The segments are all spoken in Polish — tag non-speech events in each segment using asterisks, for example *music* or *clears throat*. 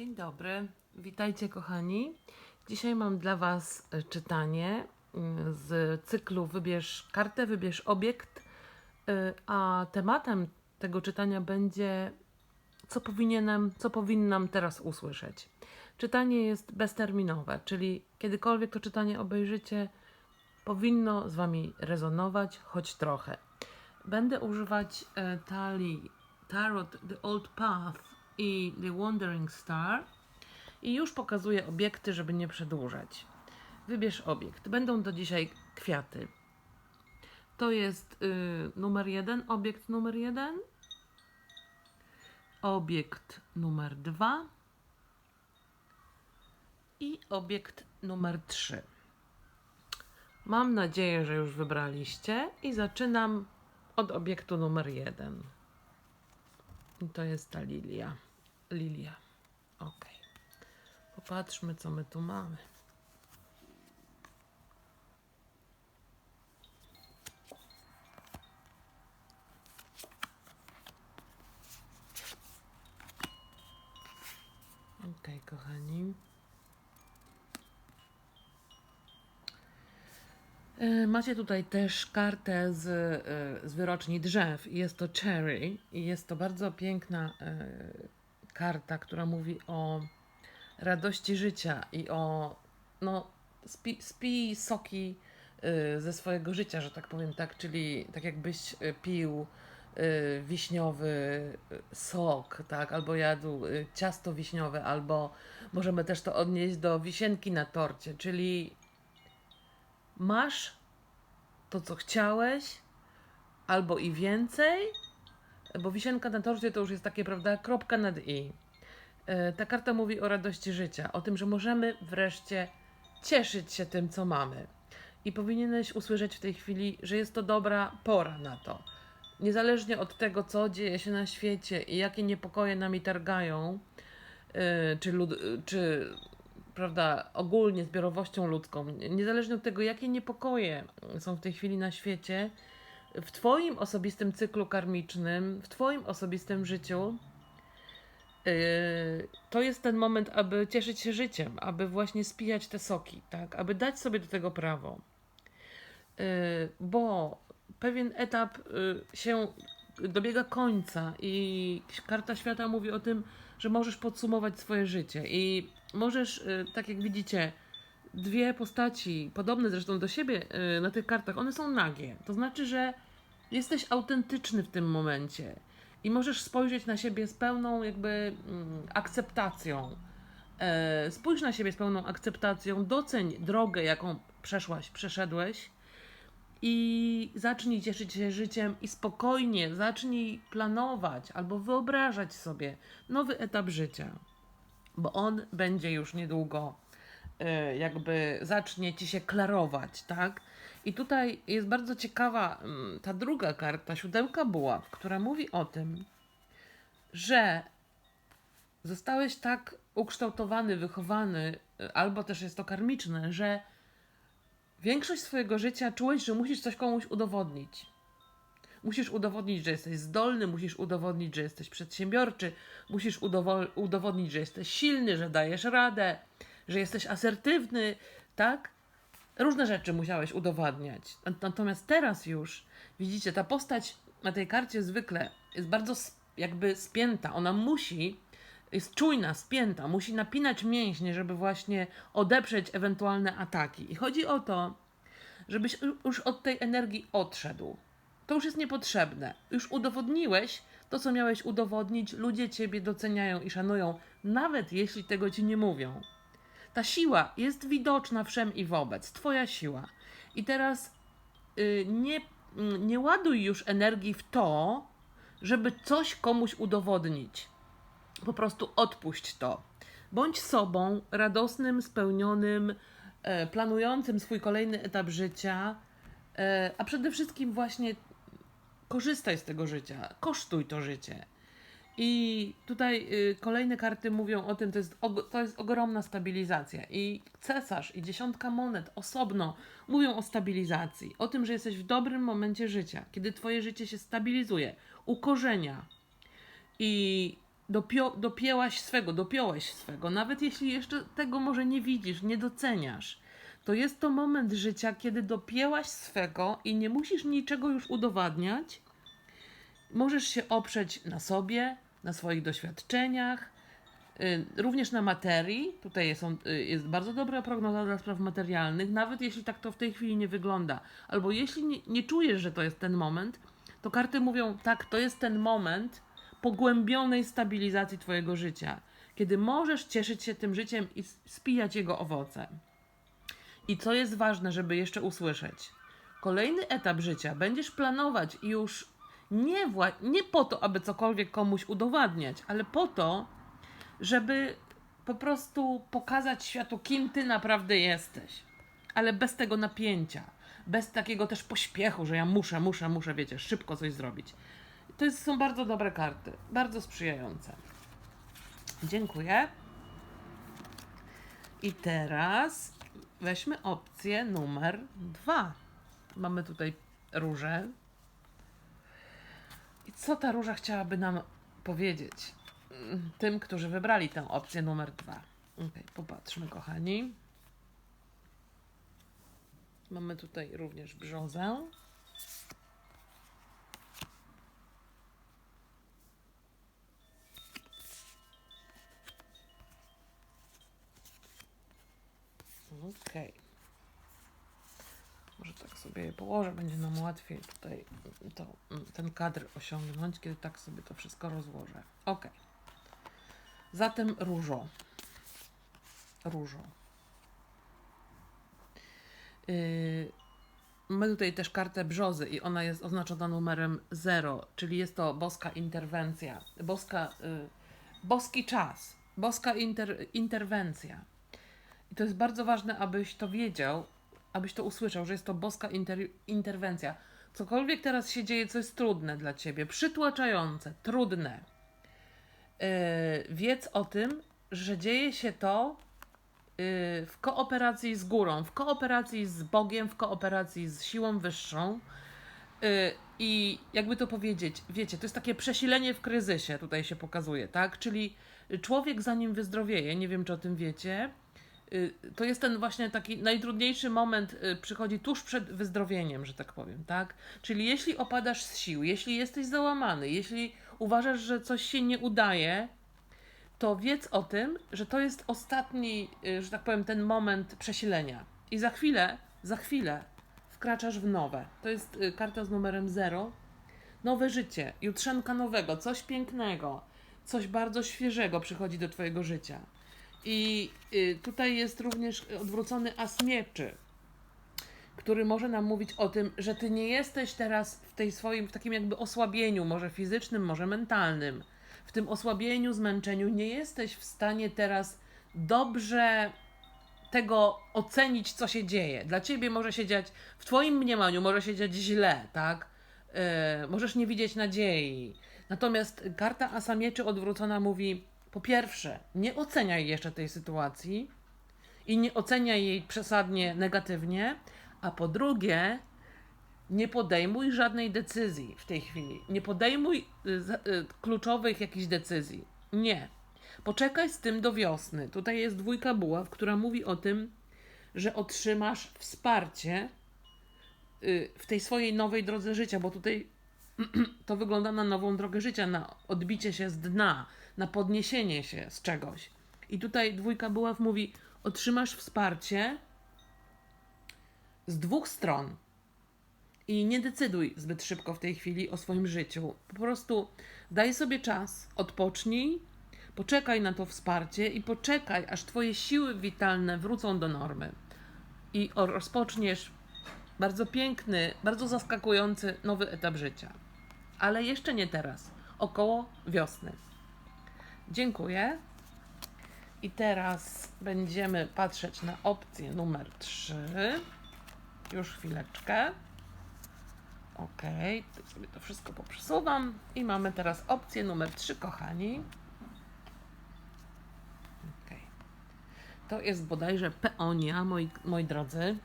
Dzień dobry, witajcie kochani. Dzisiaj mam dla Was e, czytanie mm, z cyklu Wybierz kartę, wybierz obiekt, y, a tematem tego czytania będzie co powinienem, co powinnam teraz usłyszeć. Czytanie jest bezterminowe, czyli kiedykolwiek to czytanie obejrzycie, powinno z Wami rezonować, choć trochę. Będę używać e, talii Tarot The Old Path i The Wandering Star i już pokazuję obiekty, żeby nie przedłużać. Wybierz obiekt. Będą to dzisiaj kwiaty. To jest y, numer jeden, obiekt numer jeden, obiekt numer dwa i obiekt numer trzy. Mam nadzieję, że już wybraliście i zaczynam od obiektu numer jeden. I to jest ta lilia. Lilia. Ok. Popatrzmy, co my tu mamy. Ok, kochani. E, Macie tutaj też kartę z, e, z wyroczni drzew. Jest to Cherry i jest to bardzo piękna e, karta, która mówi o radości życia i o no, spi, spij soki e, ze swojego życia, że tak powiem, tak, czyli tak jakbyś e, pił e, wiśniowy e, sok, tak, albo jadł e, ciasto wiśniowe, albo możemy też to odnieść do wisienki na torcie, czyli masz to, co chciałeś, albo i więcej, bo wisienka na torcie to już jest takie, prawda, kropka nad i. E, Ta karta mówi o radości życia, o tym, że możemy wreszcie cieszyć się tym, co mamy. I powinieneś usłyszeć w tej chwili, że jest to dobra pora na to. Niezależnie od tego, co dzieje się na świecie i jakie niepokoje nami targają, e, czy, czy prawda, ogólnie zbiorowością ludzką, niezależnie od tego, jakie niepokoje są w tej chwili na świecie, w Twoim osobistym cyklu karmicznym, w Twoim osobistym życiu, yy, to jest ten moment, aby cieszyć się życiem, aby właśnie spijać te soki, tak, aby dać sobie do tego prawo. Yy, bo pewien etap yy, się dobiega końca i karta świata mówi o tym, że możesz podsumować swoje życie i możesz, y, tak jak widzicie, dwie postaci, podobne zresztą do siebie y, na tych kartach, one są nagie. To znaczy, że jesteś autentyczny w tym momencie i możesz spojrzeć na siebie z pełną jakby mm, akceptacją. E, Spójrz na siebie z pełną akceptacją, doceń drogę, jaką przeszłaś, przeszedłeś i zacznij cieszyć się życiem i spokojnie zacznij planować albo wyobrażać sobie nowy etap życia, bo on będzie już niedługo jakby zacznie ci się klarować, tak? I tutaj jest bardzo ciekawa mm, ta druga karta, siódemka buław, która mówi o tym, że zostałeś tak ukształtowany, wychowany, e, albo też jest to karmiczne, że Większość swojego życia czułeś, że musisz coś komuś udowodnić. Musisz udowodnić, że jesteś zdolny, musisz udowodnić, że jesteś przedsiębiorczy, musisz udowo- udowodnić, że jesteś silny, że dajesz radę, że jesteś asertywny, tak? Różne rzeczy musiałeś udowadniać. Natomiast teraz już, widzicie, ta postać na tej karcie zwykle jest bardzo jakby spięta. Ona musi jest czujna, spięta, musi napinać mięśnie, żeby właśnie odeprzeć ewentualne ataki. I chodzi o to, żebyś już od tej energii odszedł. To już jest niepotrzebne. Już udowodniłeś to, co miałeś udowodnić. Ludzie ciebie doceniają i szanują, nawet jeśli tego ci nie mówią. Ta siła jest widoczna wszem i wobec. Twoja siła. I teraz yy, nie, yy, nie ładuj już energii w to, żeby coś komuś udowodnić po prostu odpuść to. Bądź sobą, radosnym, spełnionym, e, planującym swój kolejny etap życia, e, a przede wszystkim właśnie korzystaj z tego życia, kosztuj to życie. I tutaj y, kolejne karty mówią o tym, to jest, to jest ogromna stabilizacja. I cesarz i dziesiątka monet osobno mówią o stabilizacji, o tym, że jesteś w dobrym momencie życia, kiedy twoje życie się stabilizuje, ukorzenia. I dopio, dopięłaś swego, dopiąłeś swego, nawet jeśli jeszcze tego może nie widzisz, nie doceniasz, to jest to moment życia, kiedy dopięłaś swego i nie musisz niczego już udowadniać. Możesz się oprzeć na sobie, na swoich doświadczeniach, y, również na materii. Tutaj on, y, jest bardzo dobra prognoza dla spraw materialnych, nawet jeśli tak to w tej chwili nie wygląda. Albo jeśli nie, nie czujesz, że to jest ten moment, to karty mówią: tak, to jest ten moment pogłębionej stabilizacji Twojego życia, kiedy możesz cieszyć się tym życiem i spijać jego owoce. I co jest ważne, żeby jeszcze usłyszeć? Kolejny etap życia będziesz planować już nie, wła- nie po to, aby cokolwiek komuś udowadniać, ale po to, żeby po prostu pokazać światu, kim ty naprawdę jesteś. Ale bez tego napięcia, bez takiego też pośpiechu, że ja muszę, muszę, muszę, wiecie, szybko coś zrobić. To jest, są bardzo dobre karty, bardzo sprzyjające. Dziękuję. I teraz weźmy opcję numer dwa. Mamy tutaj różę. Co ta róża chciałaby nam powiedzieć? Mm, Tym, którzy wybrali tę opcję numer dwa. Okay, popatrzmy, kochani. Mamy tutaj również brzozę. Okej. Może położę, będzie nam łatwiej tutaj to, ten kadr osiągnąć, kiedy tak sobie to wszystko rozłożę. Ok. Zatem różo. Różo. Yy, mamy tutaj też kartę brzozy i ona jest oznaczona numerem 0, czyli jest to boska interwencja, boska, yy, boski czas, boska inter, interwencja. I to jest bardzo ważne, abyś to wiedział, abyś to usłyszał, że jest to boska inter- interwencja. Cokolwiek teraz się dzieje, co jest trudne dla ciebie, przytłaczające, trudne, yy, wiedz o tym, że dzieje się to yy, w kooperacji z górą, w kooperacji z Bogiem, w kooperacji z siłą wyższą. Yy, I jakby to powiedzieć, wiecie, to jest takie przesilenie w kryzysie, tutaj się pokazuje, tak? Czyli człowiek, zanim wyzdrowieje, nie wiem czy o tym wiecie, to jest ten właśnie taki najtrudniejszy moment, y, przychodzi tuż przed wyzdrowieniem, że tak powiem, tak? Czyli jeśli opadasz z sił, jeśli jesteś załamany, jeśli uważasz, że coś się nie udaje, to wiedz o tym, że to jest ostatni, y, że tak powiem, ten moment przesilenia. I za chwilę, za chwilę wkraczasz w nowe. To jest y, karta z numerem 0. Nowe życie, jutrzenka nowego, coś pięknego, coś bardzo świeżego przychodzi do Twojego życia. I y, tutaj jest również odwrócony as mieczy, który może nam mówić o tym, że ty nie jesteś teraz w tej swoim, w takim jakby osłabieniu, może fizycznym, może mentalnym. W tym osłabieniu, zmęczeniu nie jesteś w stanie teraz dobrze tego ocenić, co się dzieje. Dla ciebie może się dziać, w twoim mniemaniu może się dziać źle, tak? Yy, możesz nie widzieć nadziei. Natomiast karta Asa Mieczy odwrócona mówi, po pierwsze, nie oceniaj jeszcze tej sytuacji i nie oceniaj jej przesadnie negatywnie, a po drugie, nie podejmuj żadnej decyzji w tej chwili. Nie podejmuj y, y, kluczowych jakichś decyzji. Nie. Poczekaj z tym do wiosny. Tutaj jest dwójka buław, która mówi o tym, że otrzymasz wsparcie y, w tej swojej nowej drodze życia, bo tutaj *clears throat* to wygląda na nową drogę życia, na odbicie się z dna, na podniesienie się z czegoś. I tutaj dwójka buław mówi: otrzymasz wsparcie z dwóch stron. I nie decyduj zbyt szybko w tej chwili o swoim życiu. Po prostu daj sobie czas, odpocznij, poczekaj na to wsparcie i poczekaj, aż Twoje siły witalne wrócą do normy. I rozpoczniesz bardzo piękny, bardzo zaskakujący nowy etap życia. Ale jeszcze nie teraz, około wiosny. Dziękuję. I teraz będziemy patrzeć na opcję numer 3. Już chwileczkę. Ok, tu sobie to wszystko poprzesuwam. I mamy teraz opcję numer 3, kochani. Ok. To jest bodajże peonia, moi, moi drodzy.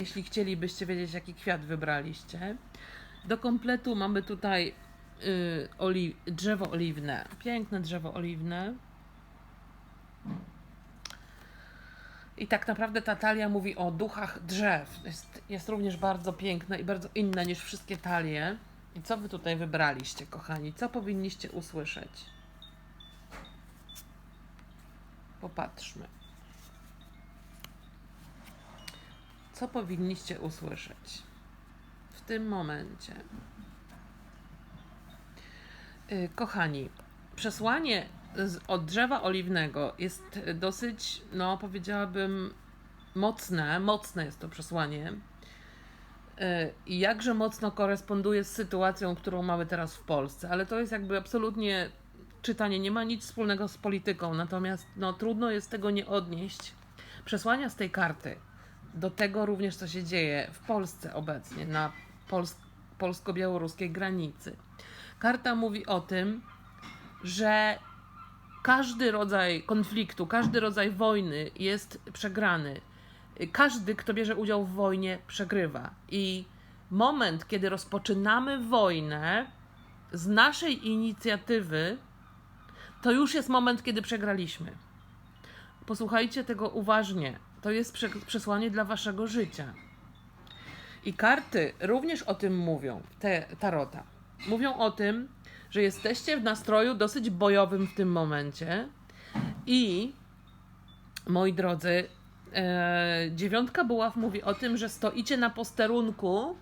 Jeśli chcielibyście wiedzieć, jaki kwiat wybraliście. Do kompletu mamy tutaj y, oli- drzewo oliwne. Piękne drzewo oliwne. I tak naprawdę ta talia mówi o duchach drzew. Jest, jest również bardzo piękna i bardzo inna niż wszystkie talie. I co wy tutaj wybraliście, kochani? Co powinniście usłyszeć? Popatrzmy. Co powinniście usłyszeć w tym momencie? Y, Kochani, przesłanie od drzewa oliwnego jest dosyć, no powiedziałabym, mocne. Mocne jest to przesłanie. Y, I jakże mocno koresponduje z sytuacją, którą mamy teraz w Polsce, ale to jest jakby absolutnie czytanie, nie ma nic wspólnego z polityką, natomiast no, trudno jest tego nie odnieść. Przesłania z tej karty do tego również, co się dzieje w Polsce obecnie, na pols- polsko-białoruskiej granicy. Karta mówi o tym, że każdy rodzaj konfliktu, każdy rodzaj wojny jest przegrany. Każdy, kto bierze udział w wojnie, przegrywa. I moment, kiedy rozpoczynamy wojnę z naszej inicjatywy, to już jest moment, kiedy przegraliśmy. Posłuchajcie tego uważnie. To jest prze- przesłanie dla waszego życia. I karty również o tym mówią, te tarota. Mówią o tym, że jesteście w nastroju dosyć bojowym w tym momencie. I moi drodzy, e, dziewiątka buław mówi o tym, że stoicie na posterunku.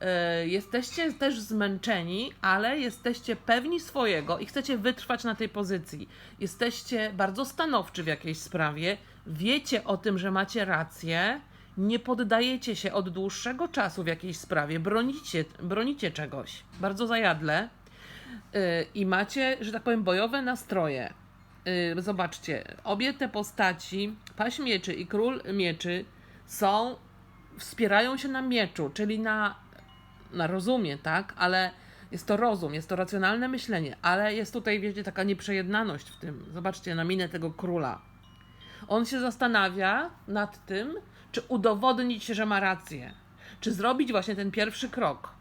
E, jesteście też zmęczeni, ale jesteście pewni swojego i chcecie wytrwać na tej pozycji. Jesteście bardzo stanowczy w jakiejś sprawie, wiecie o tym, że macie rację, nie poddajecie się od dłuższego czasu w jakiejś sprawie, bronicie, bronicie czegoś bardzo zajadle yy, i macie, że tak powiem, bojowe nastroje. Yy, zobaczcie, obie te postaci, paź mieczy i król mieczy, są, wspierają się na mieczu, czyli na, na rozumie, tak? Ale jest to rozum, jest to racjonalne myślenie, ale jest tutaj, wiecie, taka nieprzejednaność w tym. Zobaczcie na minę tego króla. On się zastanawia nad tym, czy udowodnić, że ma rację, czy zrobić właśnie ten pierwszy krok.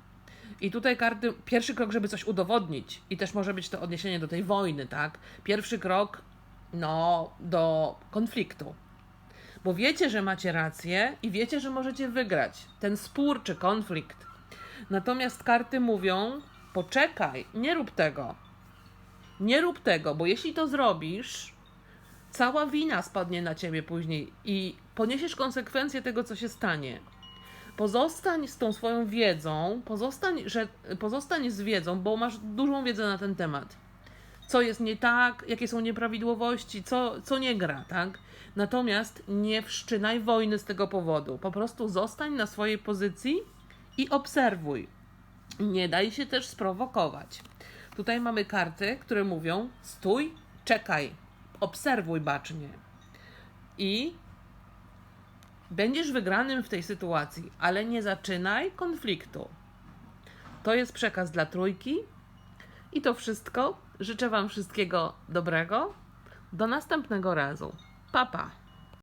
I tutaj karty, pierwszy krok, żeby coś udowodnić, i też może być to odniesienie do tej wojny, tak? Pierwszy krok, no, do konfliktu. Bo wiecie, że macie rację i wiecie, że możecie wygrać ten spór czy konflikt. Natomiast karty mówią: poczekaj, nie rób tego. Nie rób tego, bo jeśli to zrobisz, cała wina spadnie na ciebie później i poniesiesz konsekwencje tego, co się stanie. Pozostań z tą swoją wiedzą, pozostań, że, pozostań z wiedzą, bo masz dużą wiedzę na ten temat. Co jest nie tak, jakie są nieprawidłowości, co, co nie gra, tak? Natomiast nie wszczynaj wojny z tego powodu. Po prostu zostań na swojej pozycji i obserwuj. Nie daj się też sprowokować. Tutaj mamy karty, które mówią: stój, czekaj, obserwuj bacznie. I będziesz wygranym w tej sytuacji, ale nie zaczynaj konfliktu. To jest przekaz dla trójki. I to wszystko. Życzę Wam wszystkiego dobrego. Do następnego razu. Papa. Pa.